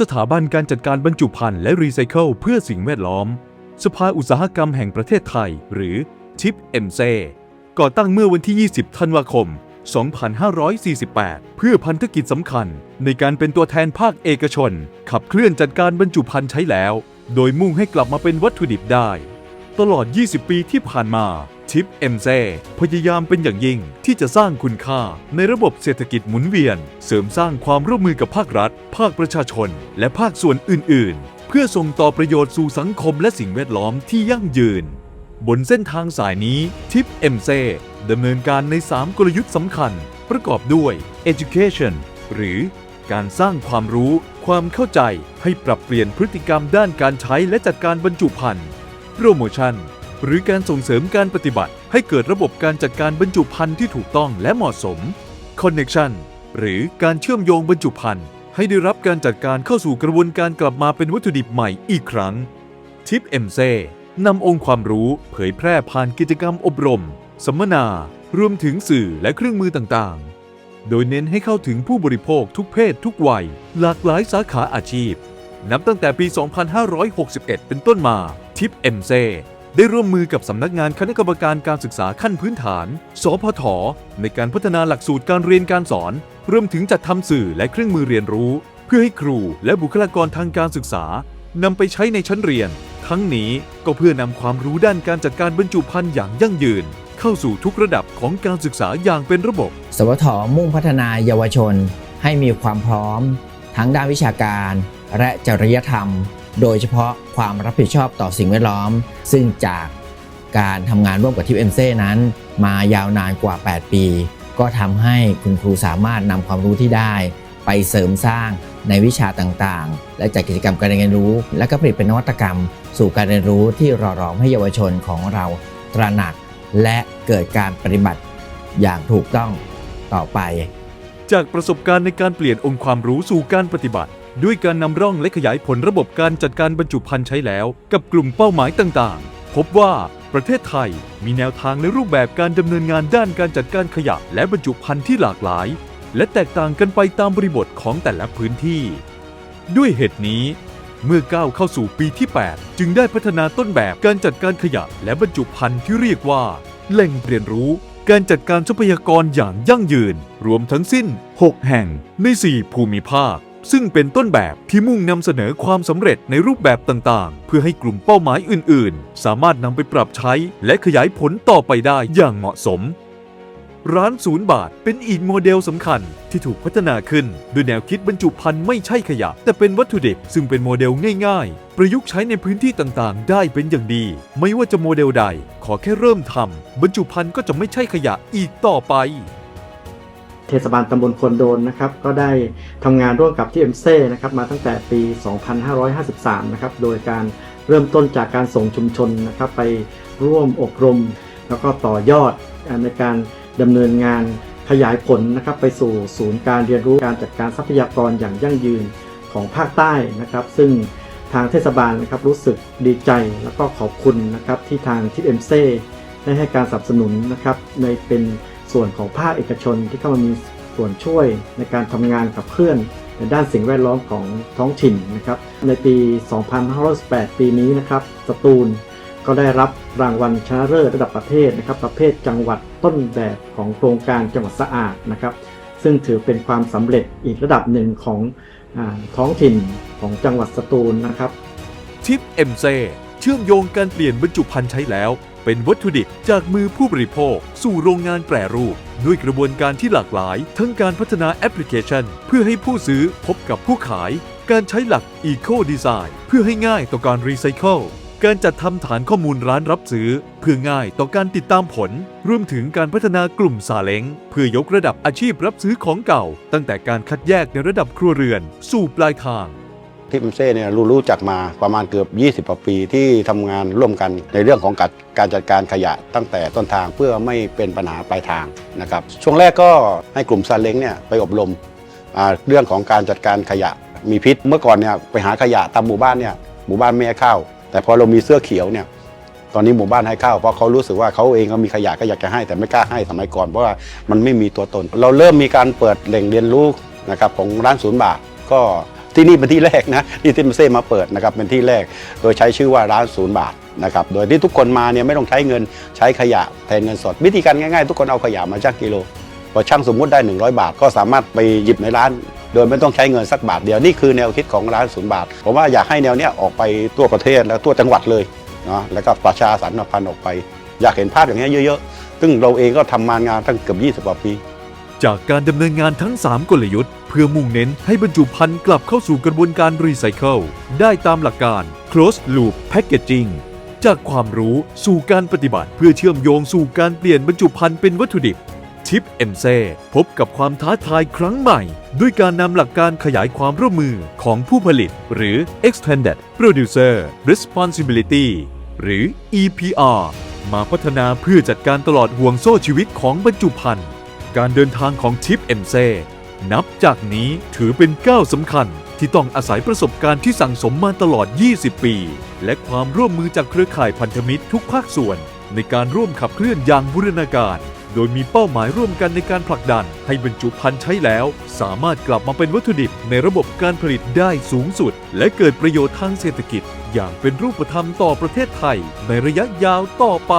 สถาบันการจัดการบรรจุภัณฑ์และรีไซเคิลเพื่อสิ่งแวดล้อม สภาอุตสาหกรรมแห่งประเทศไทย หรือทิปเอ็มเซก่อตั้งเมื่อวันที่ 20 ธันวาคม 2548 เพื่อพันธกิจสำคัญ ในการเป็นตัวแทนภาคเอกชน ขับเคลื่อนจัดการบรรจุภัณฑ์ใช้แล้ว โดยมุ่งให้กลับมาเป็นวัตถุดิบได้ ตลอด 20 ปีที่ผ่านมา ทิปเอ็มเซพยายามเป็นอย่างยิ่งที่จะสร้างคุณค่าในระบบเศรษฐกิจหมุนเวียน เสริมสร้างความร่วมมือกับภาครัฐ ภาคประชาชน และภาคส่วนอื่น ๆ เพื่อส่งต่อประโยชน์สู่สังคมและสิ่งแวดล้อมที่ยั่งยืน บนเส้นทางสายนี้ทิปเอ็มเซดำเนินการใน 3 กลยุทธ์สำคัญ ประกอบด้วย education หรือการสร้างความรู้ ความเข้าใจให้ปรับเปลี่ยนพฤติกรรมด้านการใช้และจัดการบรรจุภัณฑ์โปรโมชั่น หรือการส่งเสริมการปฏิบัติ ให้เกิดระบบการจัดการบรรจุภัณฑ์ที่ถูกต้องและเหมาะสม Connection หรือการเชื่อมโยงบรรจุภัณฑ์ให้ได้รับการจัดการเข้าสู่กระบวนการกลับมาเป็นวัตถุดิบใหม่อีกครั้ง ทิปเอ็มเซนำองค์ความรู้เผยแพร่ผ่านกิจกรรมอบรม สัมมนา รวมถึงสื่อและเครื่องมือต่างๆ โดยเน้นให้เข้าถึงผู้บริโภคทุกเพศทุกวัย หลากหลายสาขาอาชีพ นับตั้งแต่ปี 2561 เป็นต้นมา ทิปเอ็มเซ ได้ร่วมมือกับสำนักงานคณะกรรมการการศึกษาขั้นพื้นฐาน สพท ในการพัฒนาหลักสูตรการเรียนการสอน รวมถึงจัดทำสื่อและเครื่องมือเรียนรู้ เพื่อให้ครูและบุคลากรทางการศึกษานำไปใช้ในชั้นเรียน ทั้งนี้ก็เพื่อนำความรู้ด้านการจัดการบรรจุภัณฑ์อย่างยั่งยืน เข้าสู่ทุกระดับของการศึกษาอย่างเป็นระบบ สวทมุ่งพัฒนาเยาวชน ให้มีความพร้อม ทั้งด้านวิชาการ และจริยธรรม โดยเฉพาะความรับผิดชอบต่อสิ่งแวดล้อม ซึ่งจากการทำงานร่วมกับทิปเอ็มเซ่นั้น มายาวนานกว่า 8 ปี ก็ทำให้คุณครูสามารถนำความรู้ที่ได้ ไปเสริมสร้างในวิชาต่างๆ และจัดกิจกรรมการเรียนรู้ และก็ผลิตเป็นนวัตกรรม สู่การเรียนรู้ที่รอรอมให้เยาวชนของเราตระหนัก และเกิดการปฏิบัติอย่างถูกต้องต่อไป จากประสบการณ์ในการเปลี่ยนองค์ความรู้สู่การปฏิบัติ ด้วยการนำร่องและขยายผลระบบการจัดการบรรจุภัณฑ์ใช้แล้ว กับกลุ่มเป้าหมายต่างๆ พบว่าประเทศไทยมีแนวทางและรูปแบบการดำเนินงานด้านการจัดการขยะและบรรจุภัณฑ์ที่หลากหลาย และแตกต่างกันไปตามบริบทของแต่ละพื้นที่ ด้วยเหตุนี้ เมื่อก้าวเข้าสู่ปีที่ 8 จึงได้พัฒนาต้นแบบการจัดการขยะและบรรจุภัณฑ์ที่เรียกว่าแหล่งเรียนรู้การจัดการทรัพยากรอย่างยั่งยืน รวมทั้งสิ้น 6 แห่งใน 4 ภูมิภาค ซึ่งเป็นต้นแบบที่มุ่งนำเสนอความสำเร็จในรูปแบบต่างๆ เพื่อให้กลุ่มเป้าหมายอื่น ๆ สามารถนำไปปรับใช้และขยายผลต่อไปได้อย่างเหมาะสม ร้านศูนย์บาทเป็นอีกโมเดลสำคัญที่ถูกพัฒนาขึ้นด้วยแนวคิดบรรจุภัณฑ์ไม่ใช่ขยะ แต่เป็นวัตถุดิบซึ่งเป็นโมเดลง่าย ๆ ประยุกต์ใช้ในพื้นที่ต่างๆ ได้เป็นอย่างดี ไม่ว่าจะโมเดลใด ขอแค่เริ่มทำบรรจุภัณฑ์ก็จะไม่ใช่ขยะอีกต่อไป เทศบาลตำบลควนโดนนะครับก็ได้ทำงานร่วมกับที่เอ็มเซ่นะครับมาตั้งแต่ปี 2553 นะครับโดยการเริ่มต้นจากการส่งชุมชนนะครับไปร่วมอบรม แล้วก็ต่อยอดในการดำเนินงานขยายผลนะครับไปสู่ศูนย์การเรียนรู้การจัดการทรัพยากรอย่างยั่งยืนของภาคใต้นะครับ ซึ่งทางเทศบาลนะครับรู้สึกดีใจแล้วก็ขอบคุณนะครับที่ทางทิปเอ็มเซ่ได้ให้การสนับสนุนนะครับในเป็น ส่วนของภาคเอกชนที่เข้ามามีส่วนช่วยในการทำงานขับเคลื่อนในด้านสิ่งแวดล้อมของท้องถิ่นนะครับ ในปี 2518ปีนี้นะครับ สตูลก็ได้รับรางวัลชนะเลิศระดับประเทศนะครับ ประเภทจังหวัดต้นแบบของโครงการจังหวัดสะอาดนะครับ ซึ่งถือเป็นความสำเร็จอีกระดับหนึ่งของอท้องถิ่นของจังหวัดสตูลนะครับ ทิปเอ็มเซเชื่อมโยงการเปลี่ยนบรรจุภัณฑ์ใช้แล้ว เป็นวัตถุดิบจากมือผู้บริโภค สู่โรงงานแปรรูป ด้วยกระบวนการที่หลากหลาย ทั้งการพัฒนาแอปพลิเคชัน เพื่อให้ผู้ซื้อพบกับผู้ขาย การใช้หลัก Eco Design เพื่อให้ง่ายต่อการรีไซเคิลการจัดทำฐานข้อมูลร้านรับซื้อ เพื่อง่ายต่อการติดตามผล รวมถึงการพัฒนากลุ่มซาเล้งเพื่อยกระดับอาชีพรับซื้อของเก่า ตั้งแต่การคัดแยกในระดับครัวเรือน สู่ปลายทาง ที่มเซ่เนี่ยรู้รู้จักมาประมาณเกือบ 20กว่าปีที่ทำงานร่วมกันในเรื่องของการจัดการขยะตั้งแต่ต้นทางเพื่อไม่เป็นปัญหาปลายทางนะครับช่วงแรกก็ให้กลุ่มซาเล้งเนี่ยไปอบรมเรื่องของการจัดการขยะมีพิษเมื่อก่อนเนี่ยไปหาขยะตามหมู่บ้านเนี่ยหมู่บ้านไม่ให้เข้า แต่พอเรามีเสื้อเขียวเนี่ยตอนนี้หมู่บ้านให้เข้าเพราะเขารู้สึกว่าเขาเองก็มีขยะก็อยากจะให้แต่ไม่กล้าให้สมัยก่อนเพราะว่ามันไม่มีตัวตน เราเริ่มมีการเปิดแหล่งเรียนรู้นะครับของร้านศูนย์บาทก็ ที่นี่เป็นที่แรกนะที่ทิมเซ่มาเปิดนะครับเป็นที่แรก โดยใช้ชื่อว่าร้านศูนย์บาทนะครับโดยที่ทุกคนมาเนี่ยไม่ต้องใช้เงินใช้ขยะแทนเงินสด วิธีการง่ายๆ ทุกคนเอาขยะมาชั่งกิโลพอชั่งสมมุติได้ 100 บาท ก็สามารถไปหยิบในร้าน โดยไม่ต้องใช้เงินสักบาทเดียวนี่คือแนวคิดของร้านศูนย์บาทผมว่าอยากให้แนวเนี้ยออกไปทั่วประเทศและทั่วจังหวัดเลยเนาะแล้วก็ประชาสัมพันธ์ออกไป อยากเห็นภาพอย่างเงี้ยเยอะๆซึ่งเราเองก็ทำมางานตั้งเกือบ20กว่าปี จากการดำเนินงานทั้ง 3 กลยุทธ์ เพื่อมุ่งเน้นให้บรรจุภัณฑ์กลับเข้าสู่กระบวนการรีไซเคิลได้ตามหลักการ close-loop packaging จากความรู้สู่การปฏิบัติเพื่อเชื่อมโยงสู่การเปลี่ยนบรรจุภัณฑ์เป็นวัตถุดิบทิปเอ็มเซพบกับความท้าทายครั้งใหม่ ด้วยการนำหลักการขยายความร่วมมือของผู้ผลิต หรือ extended producer responsibility หรือ EPR มาพัฒนาเพื่อจัดการตลอดห่วงโซ่ชีวิตของบรรจุภัณฑ์ การเดินทางของทิปเอ็มเซนับจากนี้ถือเป็นก้าวสำคัญที่ต้องอาศัยประสบการณ์ที่สั่งสมมาตลอด 20 ปี และความร่วมมือจากเครือข่ายพันธมิตรทุกภาคส่วน ในการร่วมขับเคลื่อนอย่างบูรณาการ โดยมีเป้าหมายร่วมกันในการผลักดัน ให้บรรจุภัณฑ์ใช้แล้ว สามารถกลับมาเป็นวัตถุดิบในระบบการผลิตได้สูงสุด และเกิดประโยชน์ทางเศรษฐกิจ อย่างเป็นรูปธรรมต่อประเทศไทย ในระยะยาวต่อไป